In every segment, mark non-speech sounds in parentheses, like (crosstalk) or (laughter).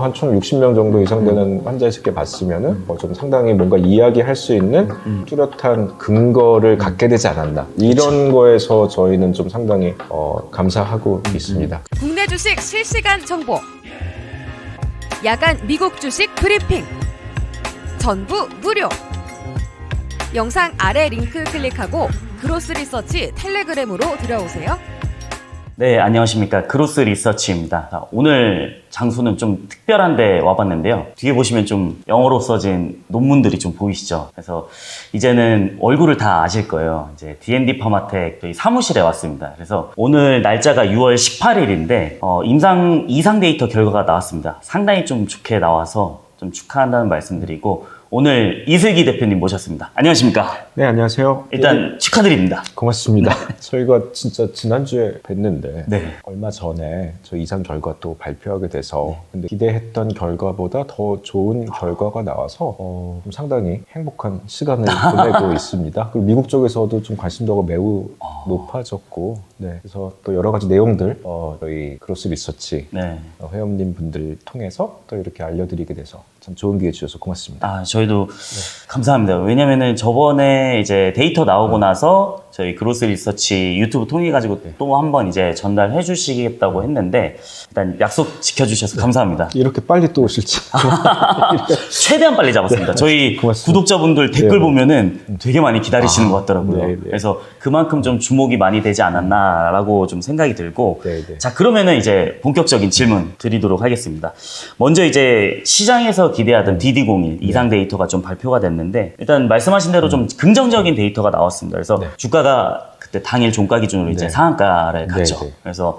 한 총 60명 정도 이상 되는 환자의 새끼 봤으면은 뭐 좀 상당히 뭔가 이야기할 수 있는 뚜렷한 근거를 갖게 되지 않았나 이런 거에서 저희는 좀 상당히 어, 감사하고 있습니다. 국내 주식 실시간 정보. 야간 미국 주식 브리핑. 전부 무료. 영상 아래 링크 클릭하고 그로스 리서치 텔레그램으로 들어오세요. 네, 안녕하십니까. 그로스 리서치입니다. 자, 오늘 장소는 좀 특별한 데 와봤는데요. 뒤에 보시면 좀 영어로 써진 논문들이 좀 보이시죠? 그래서 이제는 얼굴을 다 아실 거예요. 이제 D&D 파마텍 저희 사무실에 왔습니다. 그래서 오늘 날짜가 6월 18일인데, 어, 임상 이상 데이터 결과가 나왔습니다. 상당히 좀 좋게 나와서 좀 축하한다는 말씀드리고, 오늘 이슬기 대표님 모셨습니다. 안녕하십니까? 네 안녕하세요. 일단 축하드립니다. 고맙습니다. (laughs) 저희가 진짜 지난주에 뵀는데 네. 얼마 전에 저 이상 결과 또 발표하게 돼서 근데 기대했던 결과보다 더 좋은 결과가 나와서 어, 좀 상당히 행복한 시간을 (laughs) 보내고 있습니다. 그리고 미국 쪽에서도 좀 관심도가 매우 높아졌고 네, 그래서 또 여러 가지 내용들 어, 저희 크로스 리서치 네. 어, 회원님 분들 통해서 또 이렇게 알려드리게 돼서 참 좋은 기회 주셔서 고맙습니다. 아, 저희도 감사합니다. 왜냐면은 저번에 이제 데이터 나오고 나서 저희 그로스 리서치 유튜브 통해 가지고 또 한 번 이제 전달해 주시겠다고 했는데 일단 약속 지켜 주셔서 감사합니다. 이렇게 빨리 또 오실지 (laughs) 최대한 빨리 잡았습니다. 저희 고맙습니다. 구독자분들 댓글 네. 보면은 되게 많이 기다리시는 아, 것 같더라고요. 네, 네. 그래서 그만큼 좀 주목이 많이 되지 않았나 라고 좀 생각이 들고 네, 네. 자 그러면은 이제 본격적인 질문 드리도록 하겠습니다. 먼저 이제 시장에서 기대하던 DD01 이상 데이터가 좀 발표가 됐는데 일단 말씀하신 대로 좀 긍정적인 데이터가 나왔습니다. 그래서 네. 주가가 그때 당일 종가 기준으로 이제 네. 상한가를 갔죠. 네, 네. 그래서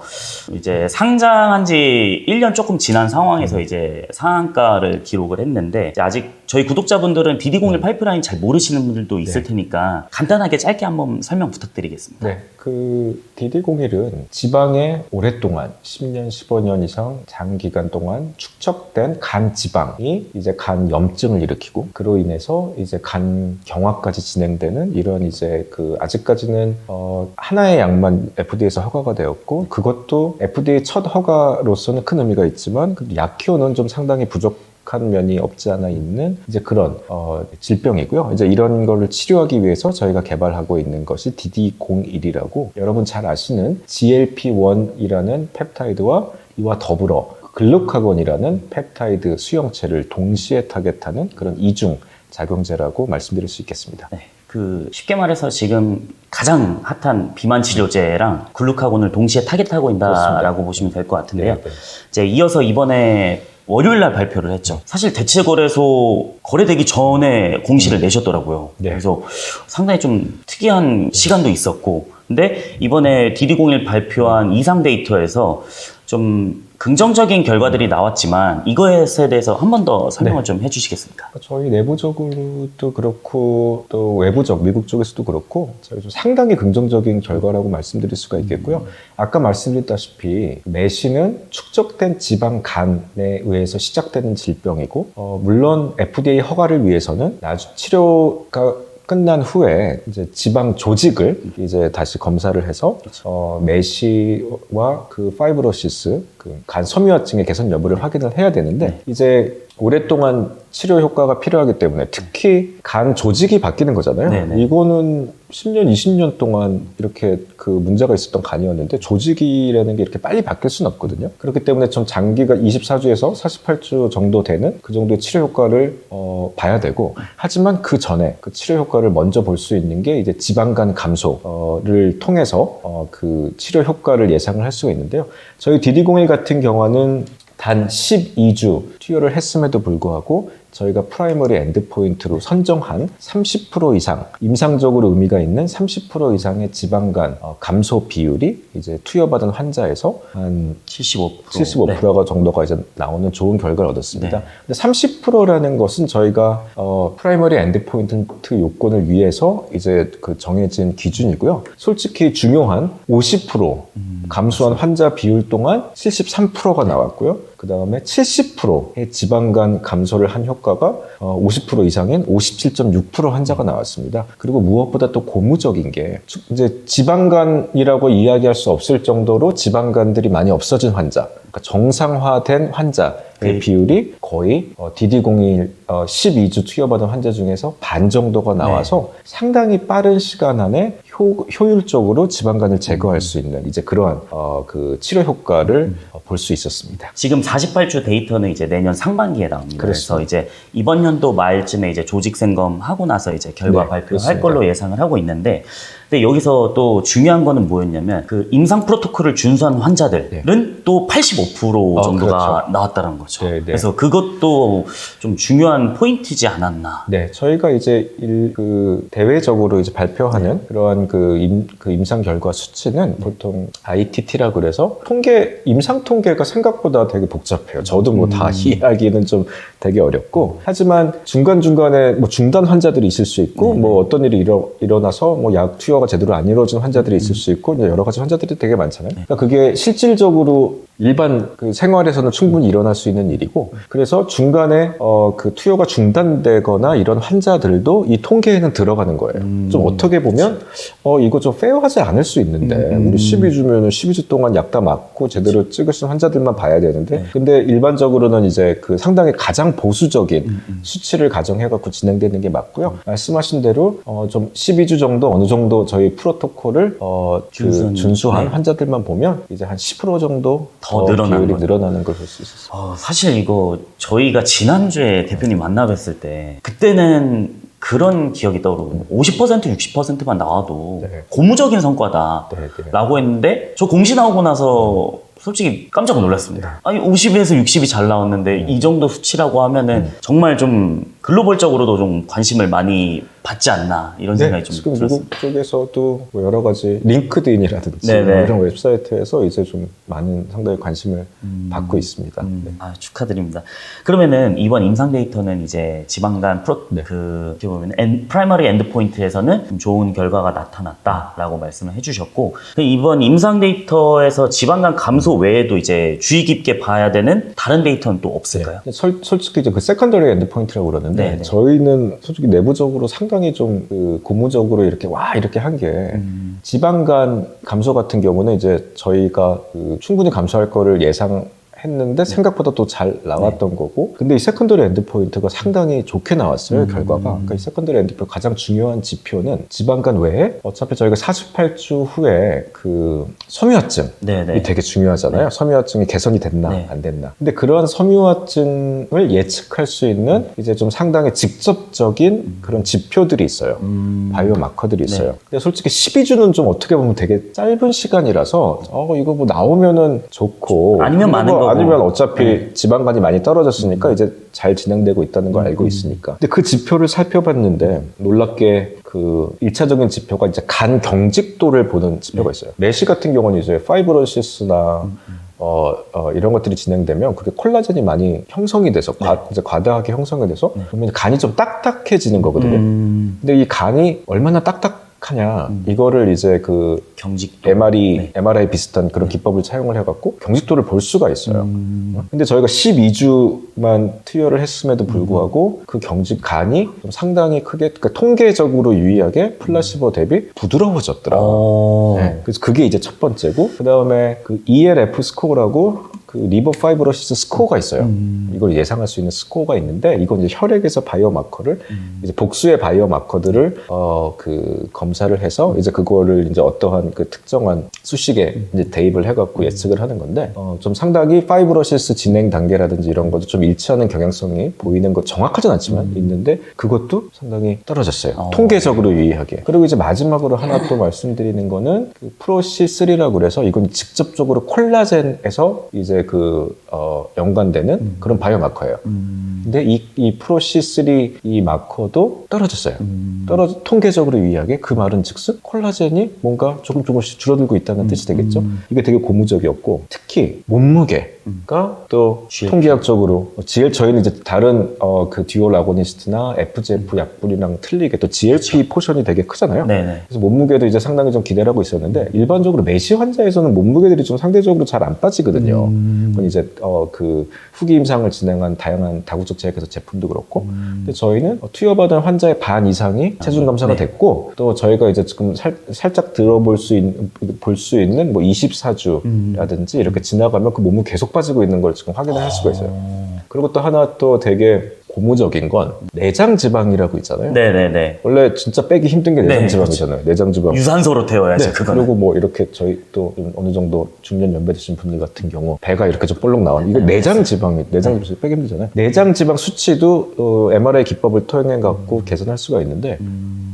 이제 상장한 지 1년 조금 지난 상황에서 이제 상한가를 기록을 했는데 아직 저희 구독자분들은 DD01 파이프라인 잘 모르시는 분들도 있을 네. 테니까 간단하게 짧게 한번 설명 부탁드리겠습니다. 네, 그 DD01은 지방에 오랫동안 10년, 15년 이상 장기간 동안 축적된 간 지방이 이제 간 염증을 일으키고 그로 인해서 이제 간 경화까지 진행되는 이런 이제 그 아직까지는 어 하나의 약만 FDA에서 허가가 되었고 그것도 FDA 첫 허가로서는 큰 의미가 있지만 그 약효는 좀 상당히 부족. 한 면이 없지 않아 있는 이제 그런 어, 질병이고요. 이제 이런 거를 치료하기 위해서 저희가 개발하고 있는 것이 DD01이라고 여러분 잘 아시는 GLP-1이라는 펩타이드와 이와 더불어 글루카곤이라는 펩타이드 수용체를 동시에 타겟하는 그런 이중 작용제라고 말씀드릴 수 있겠습니다. 네. 그 쉽게 말해서 지금 가장 핫한 비만 치료제랑 글루카곤을 동시에 타겟하고 있다라고 그렇습니다. 보시면 될 것 같은데요. 네, 네. 이제 이어서 이번에 월요일 날 발표를 했죠. 사실 대체 거래소 거래되기 전에 공시를 내셨더라고요. 네. 그래서 상당히 좀 특이한 시간도 있었고, 근데 이번에 DD01 발표한 이상 데이터에서 좀 긍정적인 결과들이 나왔지만 이거에 대해서 한 번 더 설명을 좀 해주시겠습니까? 저희 내부적으로도 그렇고 또 외부적 미국 쪽에서도 그렇고 저희 좀 상당히 긍정적인 결과라고 말씀드릴 수가 있겠고요. 아까 말씀드렸다시피 매시는 축적된 지방 간에 의해서 시작되는 질병이고 어, 물론 FDA 허가를 위해서는 나중 치료가 끝난 후에 이제 지방 조직을 이제 다시 검사를 해서 어, 매시와 그 파이브로시스 그 간 섬유화증의 개선 여부를 확인을 해야 되는데 이제 오랫동안 치료 효과가 필요하기 때문에 특히 간 조직이 바뀌는 거잖아요. 네네. 이거는 10년, 20년 동안 이렇게 그 문제가 있었던 간이었는데 조직이라는 게 이렇게 빨리 바뀔 수는 없거든요. 그렇기 때문에 좀 장기가 24주에서 48주 정도 되는 그 정도의 치료 효과를 어, 봐야 되고 하지만 그 전에 그 치료 효과를 먼저 볼 수 있는 게 이제 지방간 감소를 통해서 어, 그 치료 효과를 예상을 할 수가 있는데요. 저희 DD01 같은 경우는 단 12주 투여를 했음에도 불구하고 저희가 프라이머리 엔드포인트로 선정한 30% 이상 임상적으로 의미가 있는 30% 이상의 지방간 어, 감소 비율이 이제 투여받은 환자에서 한 75%. 75%가 정도가 이제 나오는 좋은 결과를 얻었습니다. 네. 근데 30%라는 것은 저희가 어, 프라이머리 엔드포인트 요건을 위해서 이제 그 정해진 기준이고요. 솔직히 중요한 50% 감소한 환자 비율 동안 73%가 나왔고요. 그 다음에 70%의 지방간 감소를 한 효과가 어, 50% 이상인 57.6% 환자가 나왔습니다. 그리고 무엇보다 또 고무적인 게 이제 지방간이라고 이야기할 수 없을 정도로 지방간들이 많이 없어진 환자. 그러니까 정상화된 환자의 네. 비율이 거의 어, DD01 어, 12주 투여받은 환자 중에서 반 정도가 나와서 상당히 빠른 시간 안에 효, 효율적으로 지방간을 제거할 수 있는 이제 그러한 어, 그 치료 효과를 어, 볼수 있었습니다. 지금 48주 데이터는 이제 내년 상반기에 나옵니다. 그래서 그렇습니다. 이제 이번 연도 말쯤에 이제 조직 생검 하고 나서 이제 결과 네, 발표할 그렇습니다. 걸로 예상을 하고 있는데, 근데 여기서 또 중요한 거는 뭐였냐면 그 임상 프로토콜을 준수한 환자들은 또 85% 어, 정도가 그렇죠. 나왔다는 거죠. 네, 네. 그래서 그것도 좀 중요한 포인트지 않았나. 네, 저희가 이제 일, 그 대외적으로 이제 발표하는 그러한 그, 임, 그 임상 결과 수치는 보통 ITT라 그래서 통계 임상 통계가 생각보다 되게 복잡해요. 저도 뭐 다 이해하기는 좀 되게 어렵고 하지만 중간 중간에 뭐 중단 환자들이 있을 수 있고 뭐 어떤 일이 일어, 일어나서 뭐 약 투여 가 제대로 안 이루어진 환자들이 있을 수 있고 여러 가지 환자들이 되게 많잖아요. 그러니까 그게 실질적으로 일반 그 생활에서는 충분히 일어날 수 있는 일이고 그래서 중간에 어 그 투여가 중단되거나 이런 환자들도 이 통계에는 들어가는 거예요. 좀 어떻게 보면 어 이거 좀 페어하지 않을 수 있는데 우리 12주면은 12주 동안 약 다 맞고 제대로 찍으신 환자들만 봐야 되는데 근데 일반적으로는 이제 그 상당히 가장 보수적인 수치를 가정해 갖고 진행되는 게 맞고요. 말씀하신 대로 어 좀 12주 정도 어느 정도 저희 프로토콜을 어그 준수한, 준수한 네. 환자들만 보면 이제 한 10% 정도 더 늘어나는 비율이. 늘어나는 걸 볼 수 있었어요. 어, 사실 이거 저희가 지난주에 대표님 만나 뵀을 때 그때는 그런 기억이 떠오르고 50% 60%만 나와도 네. 고무적인 성과다 네, 네. 라고 했는데 저 공시 나오고 나서 솔직히 깜짝 놀랐습니다. 아니 50에서 60이 잘 나왔는데 이 정도 수치라고 하면은 정말 좀 글로벌적으로도 좀 관심을 많이 받지 않나 이런 생각이 좀 네, 지금 들었습니다. 미국 쪽에서도 뭐 여러 가지 링크드인이라든지 네네. 뭐 이런 웹사이트에서 이제 좀 많은 상당히 관심을 받고 있습니다. 음, 네. 아, 축하드립니다. 그러면은 이번 임상 데이터는 이제 지방간 프로 네. 그 어떻게 보면 엔, 프라이머리 엔드 포인트에서는 좀 좋은 결과가 나타났다라고 말씀을 해주셨고 그 이번 임상 데이터에서 지방간 감소 외에도 이제 주의 깊게 봐야 되는 다른 데이터는 또 없을까요? 근데 설- 솔직히 이제 그 세컨더리 엔드 포인트라고 그러는 데 네네. 저희는 솔직히 내부적으로 상당히 좀 그 고무적으로 이렇게 와 이렇게 한게 음. 지방간 감소 같은 경우는 이제 저희가 그 충분히 감소할 거를 예상 했는데 생각보다 또 잘 나왔던 거고 근데 이 세컨더리 엔드 포인트가 상당히 좋게 나왔어요 결과가 그러니까 이 세컨더리 엔드 포인트 가장 중요한 지표는 지방간 외에 어차피 저희가 48주 후에 그 섬유화증 네네. 이 되게 중요하잖아요. 섬유화증이 개선이 됐나 네. 안 됐나. 근데 그러한 섬유화증을 예측할 수 있는 이제 좀 상당히 직접적인 그런 지표들이 있어요. 음. 바이오 마커들이 있어요. 네. 근데 솔직히 12주는 좀 어떻게 보면 되게 짧은 시간이라서 어 이거 뭐 나오면은 좋고 아니면 많은 뭐 거고. 아니면 어차피 네. 지방간이 많이 떨어졌으니까 이제 잘 진행되고 있다는 걸 음. 알고 있으니까. 근데 그 지표를 살펴봤는데 놀랍게 그 1차적인 지표가 이제 간 경직도를 보는 지표가 네. 있어요. 내시 같은 경우는 이제 파이브로시스나 음, 어, 어, 이런 것들이 진행되면 그게 콜라겐이 많이 형성이 돼서 과, 이제 과다하게 형성이 돼서 그러면 간이 좀 딱딱해지는 거거든요. 네. 음. 근데 이 간이 얼마나 딱딱 하냐 이거를 이제 그 경직도. MRI, 네. MRI 비슷한 그런 기법을 사용을 해갖고 경직도를 볼 수가 있어요. 음. 근데 저희가 12주만 투여를 했음에도 불구하고 그 경직 간이 좀 상당히 크게 그러니까 통계적으로 유의하게 플라시보 대비 부드러워졌더라. 어. 네, 그래서 그게 이제 첫 번째고 그 다음에 그 ELF 스코어라고 그 리버 파이브로시스 스코어가 있어요. 음. 이걸 예상할 수 있는 스코어가 있는데 이건 이제 혈액에서 바이오 마커를 음. 이제 복수의 바이오 마커들을 어 그 검사를 해서 이제 그거를 이제 어떠한 그 특정한 수식에 이제 대입을 해갖고 예측을 하는 건데 어 좀 상당히 파이브로시스 진행 단계라든지 이런 것도 좀 일치하는 경향성이 보이는 것 정확하진 않지만 있는데 그것도 상당히 떨어졌어요. 어. 통계적으로 유의하게. 그리고 이제 마지막으로 하나 또 말씀드리는 거는 그 프로C3라고 그래서 이건 직접적으로 콜라겐에서 이제 그 어, 연관되는 그런 바이오 마커예요. 음. 근데 이, 이 프로C3 이 마커도 떨어졌어요. 음. 떨어 통계적으로 유의하게 그 말은 즉슨 콜라겐이 뭔가 조금 조금씩 줄어들고 있다는 뜻이 되겠죠. 이게 되게 고무적이었고 특히 몸무게가 또 GLP. 통계학적으로 GL 저희는 이제 다른 어, 그 듀얼 아고니스트나 FGF 약분이랑 틀리게 또 GLP 포션이 되게 크잖아요. 네네. 그래서 몸무게도 이제 상당히 좀 기대를 하고 있었는데 일반적으로 매시 환자에서는 몸무게들이 좀 상대적으로 잘 안 빠지거든요. 음. 그건 이제 어 그 후기 임상을 진행한 다양한 다국적 제약회사 제품도 그렇고 근데 저희는 어, 투여받은 환자의 반 이상이 체중 감소가 네. 됐고 또 저희가 이제 지금 살, 살짝 들어볼 수 있는 볼 수 있는 뭐 24주라든지 이렇게 지나가면 그 몸무 계속 빠 지고 있는 걸 지금 확인을 할 수가 있어요. 그리고 또 하나 또 되게 고무적인 건 내장 지방이라고 있잖아요. 네네네. 원래 진짜 빼기 힘든 게 내장 네, 지방이잖아요. 내장 지방. 유산소로 태워야죠, 네, 그거는. 그리고 뭐 이렇게 저희 또좀 어느 정도 중년 연배 되신 분들 같은 경우 배가 이렇게 좀 볼록 네, 이거 내장 지방이 내장 지방 빼기 힘들잖아요. 내장 지방 수치도 어, MRI 기법을 통해 갖고 음. 개선할 수가 있는데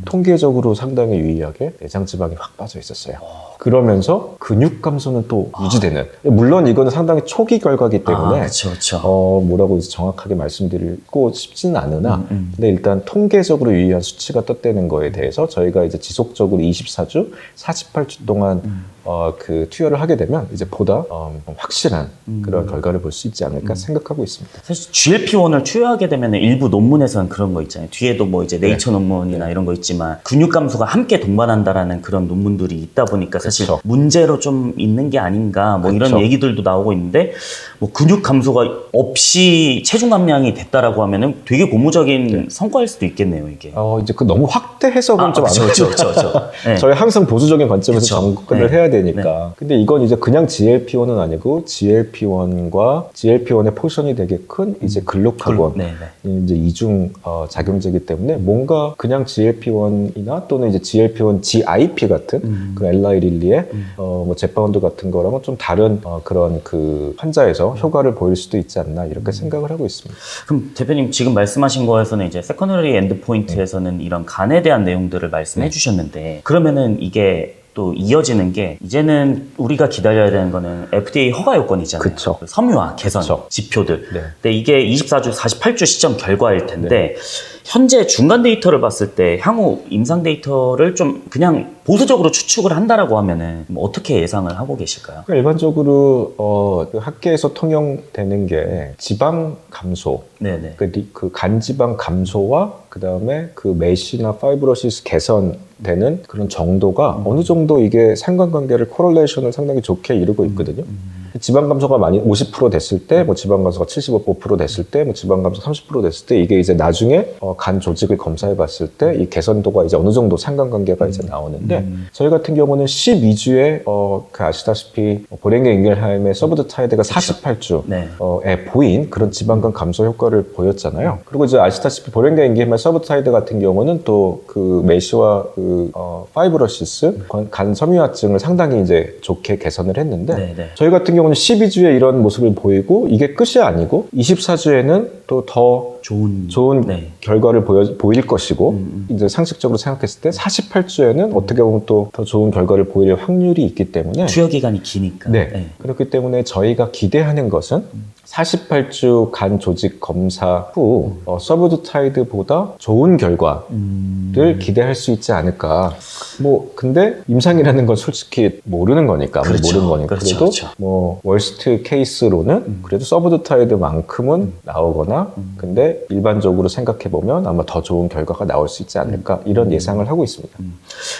통계적으로 상당히 유의하게 내장 지방이 확 빠져 있었어요. 그러면서 근육 감소는 또 유지되는. 물론 이거는 상당히 초기 결과기 때문에 아, 그렇죠, 그렇죠. 어, 뭐라고 정확하게 말씀드리고 싶지는 않으나, 음, 음. 근데 일단 통계적으로 유의한 수치가 떴다는 거에 대해서 저희가 이제 지속적으로 24주, 48주 동안 음. 어, 그 투여를 하게 되면 이제 보다 어, 확실한 음. 그런 결과를 볼 수 있지 않을까 생각하고 있습니다. 사실 GLP-1을 투여하게 되면 일부 논문에서는 그런 거 있잖아요. 뒤에도 뭐 이제 네이처 논문이나 이런 거 있지만 근육 감소가 함께 동반한다라는 그런 논문들이 있다 보니까 사실 그쵸. 문제로 좀 있는 게 아닌가 뭐 이런 그쵸. 얘기들도 나오고 있는데 뭐 근육 감소가 없이 체중 감량이 됐다라고 하면은 되게 고무적인 성과일 수도 있겠네요, 이게. 어, 이제 그 너무 확대 해석은 아, 좀 안 그쵸. 그쵸, 그쵸, (laughs) 그쵸. 네. 저희 항상 보수적인 관점에서 그쵸. 접근을 네. 해야 되니까. 근데 이건 이제 그냥 GLP-1은 아니고 GLP-1과 GLP-1의 포션이 되게 큰 이제 글루카곤 네, 네. 이제 이중 어, 작용제이기 때문에 뭔가 그냥 GLP-1이나 또는 이제 GLP-1 GIP 같은 음. 그 엘라이 릴리의 어, 뭐 제파운드 같은 거랑은 좀 다른 어, 그런 그 환자에서 효과를 보일 수도 있지 않나 음. 이렇게 생각을 하고 있습니다. 그럼 대표님 지금 말씀하신 거에서는 이제 세컨더리 엔드 포인트에서는 이런 간에 대한 내용들을 말씀해 네. 주셨는데 그러면은 이게 또 이어지는 게 이제는 우리가 기다려야 되는 거는 FDA 허가 요건이잖아요. 그쵸. 그 섬유화 개선 그쵸. 지표들. 네. 근데 이게 24주 48주 시점 결과일 텐데 현재 중간 데이터를 봤을 때 향후 임상 데이터를 좀 그냥 보수적으로 추측을 한다라고 하면은 뭐 어떻게 예상을 하고 계실까요? 그러니까 일반적으로 어, 그 학계에서 통용되는 게 지방 감소, 네네. 그, 리- 그 간지방 감소와 그 다음에 그 메시나 파이브로시스 개선되는 그런 정도가 어느 정도 이게 상관관계를 코럴레이션을 상당히 좋게 이루고 있거든요. 지방 감소가 많이 50% 됐을 때, 뭐 지방 감소가 75% 됐을 때, 뭐 지방 감소 30% 됐을 때 이게 이제 나중에 어, 간 조직을 검사해 봤을 때 이 개선도가 이제 어느 정도 상관관계가 이제 나오는데 음. 저희 같은 경우는 12주에 어, 그 아시다시피 보랭게 잉겔하임의 서브드 타이드가 48주 네. 어, 에 보인 그런 지방간 감소 효과를 보였잖아요. 그리고 이제 아시다시피 보랭게 인기의 서브 타이드 같은 경우는 또 그 메시와 그 어, 파이브러시스 간- 간 섬유화증을 상당히 이제 좋게 개선을 했는데 네 네. 저희 같은 경우 는 12주에 이런 모습을 보이고 이게 끝이 아니고 24주에는 또 더 좋은 좋은 네. 결과를 보여, 보일 것이고 음, 이제 상식적으로 생각했을 때 48주에는 어떻게 보면 또 더 좋은 결과를 보일 확률이 있기 때문에 투여 기간이 기니까. 네. 그렇기 때문에 저희가 기대하는 것은 48주 간 조직 검사 후 어, 서브드타이드보다 좋은 결과를 음. 기대할 수 있지 않을까. 뭐 근데 임상이라는 건 솔직히 모르는 거니까 그렇죠. 모르는 거니까 그렇죠, 그래도 그렇죠. 뭐 월스트 케이스로는 그래도 서브드타이드만큼은 나오거나 근데 일반적으로 생각해 보면 아마 더 좋은 결과가 나올 수 있지 않을까 이런 예상을 하고 있습니다.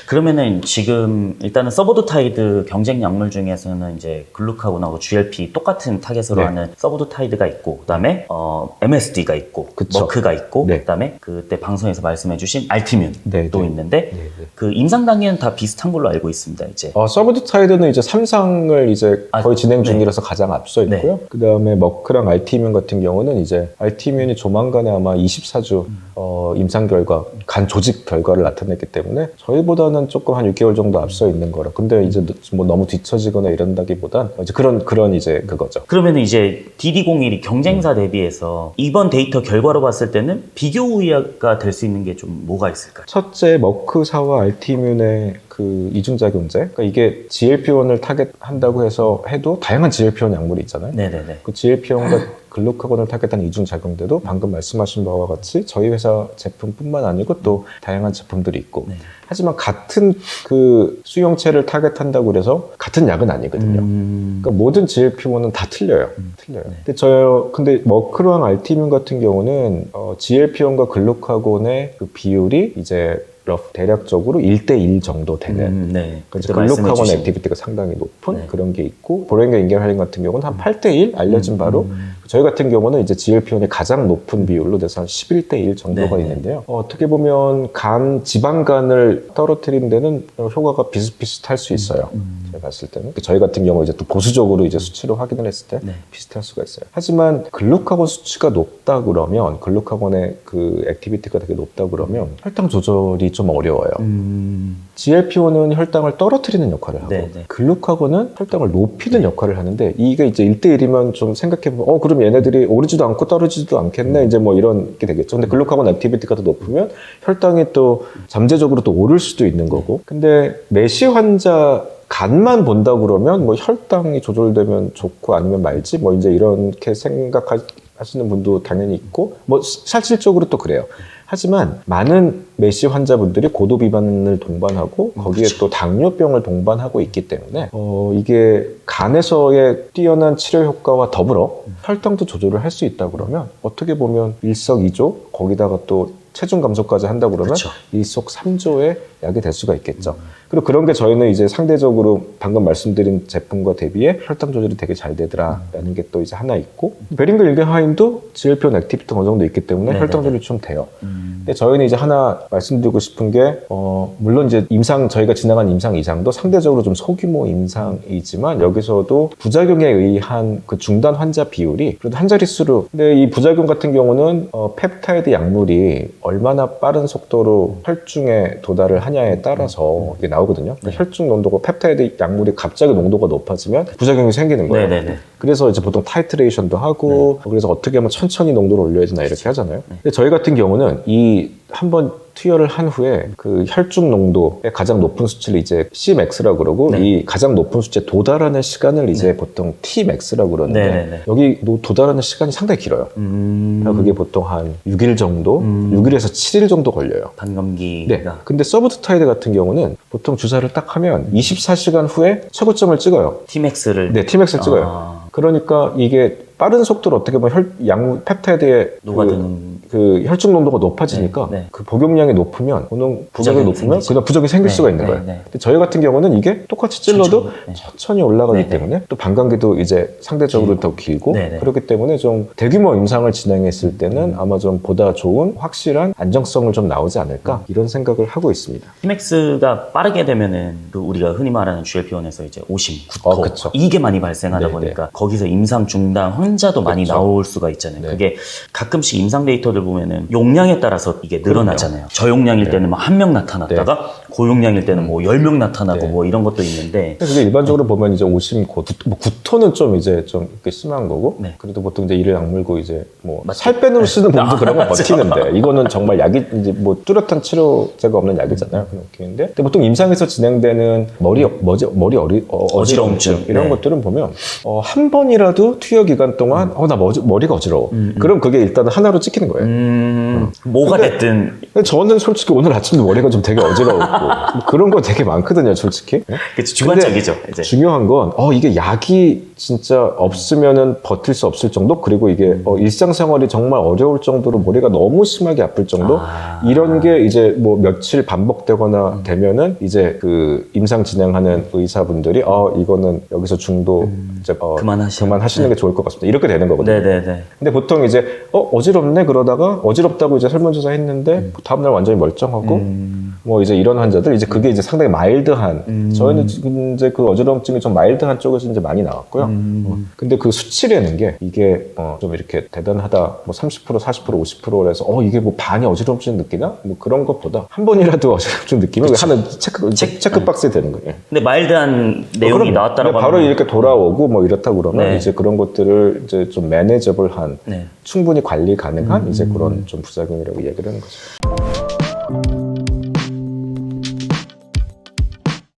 그러면은 지금 일단은 서브도타이드 경쟁 약물 중에서는 이제 글루카곤하고 GLP 똑같은 타겟으로 네. 하는 서브 도타이드가 있고 그다음에 어, MSD가 있고 그쵸. 머크가 있고 네. 그다음에 그때 방송에서 말씀해주신 알티뮴도 네, 네. 있는데 네, 네. 그 임상 단계는 다 비슷한 걸로 알고 있습니다. 이제 어, 서브드타이드는 이제 3상을 이제 아, 거의 진행 네. 중이라서 가장 앞서 네. 있고요. 그 다음에 머크랑 알티뮴 같은 경우는 이제 알티뮴이 조만간에 아마 24주 어, 임상 결과, 간 조직 결과를 나타냈기 때문에 저희보다는 조금 한 6개월 정도 앞서 있는 거라. 근데 이제 뭐 너무 뒤처지거나 이런다기보단 이제 그런 그런 이제 그거죠. 그러면은 이제 DD01이 경쟁사 음. 대비해서 이번 데이터 결과로 봤을 때는 비교 우위가 될 수 있는 게 좀 뭐가 있을까요? 첫째 머크사와 알티뮴의 그 이중작용제. 그러니까 이게 GLP-1을 타겟한다고 해서 해도 다양한 GLP-1 약물이 있잖아요. 네네네. 그 GLP-1과 글루카곤을 타겟한 이중작용제도 방금 말씀하신 바와 같이 저희 회사 제품뿐만 아니고 또 다양한 제품들이 있고 네. 하지만 같은 그 수용체를 타겟한다고 그래서 같은 약은 아니거든요. 음... 그러니까 모든 GLP-1은 다 틀려요. 틀려요. 네. 근데 저 근데 머크랑 알티뮴 같은 경우는 어, GLP-1과 글루카곤의 그 비율이 이제 러프 대략적으로 1대1 정도 되는 음, 네. 말씀해 글루카곤 액티비티가 상당히 높은 네. 음. 그런 게 있고 보랭과 인겔할린 같은 경우는 한 8대1 알려진 바로 저희 같은 경우는 이제 GLP-1이 가장 높은 비율로 돼서 한 11대 1 정도가 네, 네. 있는데요. 어, 어떻게 보면 간 지방간을 떨어뜨리는 데는 효과가 비슷비슷할 수 있어요. 음. 제가 봤을 때는 저희 같은 경우 이제 또 보수적으로 이제 수치를 확인을 했을 때 네. 비슷할 수가 있어요. 하지만 글루카곤 수치가 높다 그러면 글루카곤의 그 액티비티가 되게 높다 그러면 혈당 조절이 좀 어려워요. 음. GLP-1은 혈당을 떨어뜨리는 역할을 하고 네, 네. 글루카곤은 혈당을 높이는 역할을 하는데 이게 이제 1대 1이면 좀 생각해 보면 어 그럼 얘네들이 오르지도 않고 떨어지지도 않겠네 이제 뭐 이런 게 되겠죠. 근데 글루카곤 액티비티가 더 높으면 혈당이 또 잠재적으로 또 오를 수도 있는 거고 근데 내시 환자 간만 본다 그러면 뭐 혈당이 조절되면 좋고 아니면 말지 뭐 이제 이렇게 생각하시는 분도 당연히 있고 뭐 실질적으로 또 그래요. 하지만 많은 메시 환자분들이 고도 비만을 동반하고 거기에 또 당뇨병을 동반하고 있기 때문에 어, 이게 간에서의 뛰어난 치료 효과와 더불어 혈당도 조절을 할 수 있다 그러면 어떻게 보면 일석이조 거기다가 또 체중 감소까지 한다 그러면 그쵸. 일석삼조의 약이 될 수가 있겠죠. 그리고 그런 게 저희는 이제 상대적으로 방금 말씀드린 제품과 대비해 혈당 조절이 되게 잘 되더라라는 게 또 이제 하나 있고 베링거 일게하임도 GLP-1 액티비티가 어느 정도 있기 때문에 네네네. 혈당 조절이 좀 돼요. 음. 근데 저희는 이제 하나 말씀드리고 싶은 게, 어, 물론 이제 임상, 저희가 지나간 임상 이상도 상대적으로 좀 소규모 임상이지만 여기서도 부작용에 의한 그 중단 환자 비율이 그래도 한 자릿수로, 근데 이 부작용 같은 경우는, 어, 펩타이드 약물이 얼마나 빠른 속도로 혈중에 도달을 하냐에 따라서 이게 나오거든요. 그러니까 혈중 농도가, PSD 약물이 갑자기 농도가 높아지면 부작용이 생기는 거예요. 네네네. 그래서 이제 보통 타이트레이션도 하고 그래서 어떻게 하면 천천히 농도를 올려야 되나 이렇게 하잖아요. 근데 저희 같은 경우는 이 한번 투여를 한 후에 그 혈중 농도의 가장 높은 수치를 이제 Cmax라고 그러고 네. 이 가장 높은 수치에 도달하는 시간을 이제 보통 Tmax라고 그러는데 네네네. 여기 노- 도달하는 시간이 상당히 길어요. 음. 그러니까 그게 보통 한 6일 정도, 음. 6일에서 7일 정도 걸려요. 반감기가 네. 근데 서브트타이드 같은 경우는 보통 주사를 딱 하면 24시간 후에 최고점을 찍어요. T맥스를 네, Tmax를 찍어요. 아, 그러니까 이게 빠른 속도로 어떻게 보면 혈, 약 펩타이드의 그, 녹아드는 그 혈중 농도가 높아지니까 네, 네. 그 복용량이 높으면 그는 부작용이 높으면. 그냥 부작용이 생길 네, 수가 있는 네, 거예요. 네. 근데 저희 같은 경우는 이게 똑같이 찔러도 천천히, 네. 올라가기 네, 네. 때문에 또 반감기도 이제 상대적으로 더 길고 네, 네. 그렇기 때문에 좀 대규모 임상을 진행했을 때는 음. 아마 좀 보다 좋은 확실한 안정성을 좀 나오지 않을까 이런 생각을 하고 있습니다. T맥스가 빠르게 되면은 그 우리가 흔히 말하는 GLP-1에서 이제 오심, 구토 어. 이게 많이 발생하다 네, 보니까 거기서 임상 중단 환자도 많이 그쵸. 나올 수가 있잖아요. 네. 그게 가끔씩 임상 데이터들 보면은 용량에 따라서 이게 늘어나잖아요. 저용량일 네. 때는 뭐한명 나타났다가 고용량일 때는 뭐열명 나타나고 네. 뭐 이런 것도 있는데 근데 일반적으로 보면 이제 오심 고, 뭐 구토는 좀 이제 좀 이렇게 심한 거고 네. 그래도 보통 이제 이를 악물고 이제 뭐. 살 빼는 쓰는 아, 그런 건. (laughs) 버티는데 이거는 정말 약이 이제 뭐 뚜렷한 치료제가 없는 약이잖아요. 그런 느낌인데 근데 보통 임상에서 진행되는 머리 머지, 머리 어리, 어, 어지러움증 어지러움증. 이런 네. 것들은 보면 어, 한 번이라도 투여 기간 동안 어 나 머리가 어지러워. 그럼 그게 일단 하나로 찍히는 거예요. 음, 뭐가 됐든 근데 저는 솔직히 오늘 아침도 머리가 좀 되게 어지러웠고 (laughs) 뭐 그런 거 되게 많거든요, 솔직히. 그치, 주관적이죠. 이제. 중요한 건, 어, 이게 약이 진짜 없으면은 버틸 수 없을 정도? 그리고 이게 음. 어, 일상생활이 정말 어려울 정도로 머리가 너무 심하게 아플 정도? 아. 이런 게 이제 뭐 며칠 반복되거나 되면은 이제 그 임상 진행하는 의사분들이, 어, 이거는 여기서 중도 이제 어, 음. 그만하시- 그만하시는 게 좋을 것 같습니다. 이렇게 되는 거거든요. 네네네. 근데 보통 이제 어 어지럽네 그러다가 어지럽다고 이제 설문조사 했는데 다음날 완전히 멀쩡하고 음. 뭐 이제 이런 환자들 이제 그게 이제 상당히 마일드한 음. 저희는 지금 이제 그 어지러움증이 좀 마일드한 쪽에서 이제 많이 나왔고요. 음. 어, 근데 그 수치라는 게 이게 어, 좀 이렇게 대단하다 뭐 30% 40% 50%라서 어 이게 뭐 반이 어지러움증 느끼나 뭐 그런 것보다 한 번이라도 (laughs) 어지러움증 느끼면 하는 체크 체크- 체크 박스에 되는 거예요. 근데 마일드한 내용이 어, 나왔다라고 바로 하면 이렇게 돌아오고 뭐 이렇다 그러면 네. 이제 그런 것들을 이제 좀 매니저블한 네. 충분히 관리 가능한 이제 그런 좀 부작용이라고 얘기를 하는 거죠.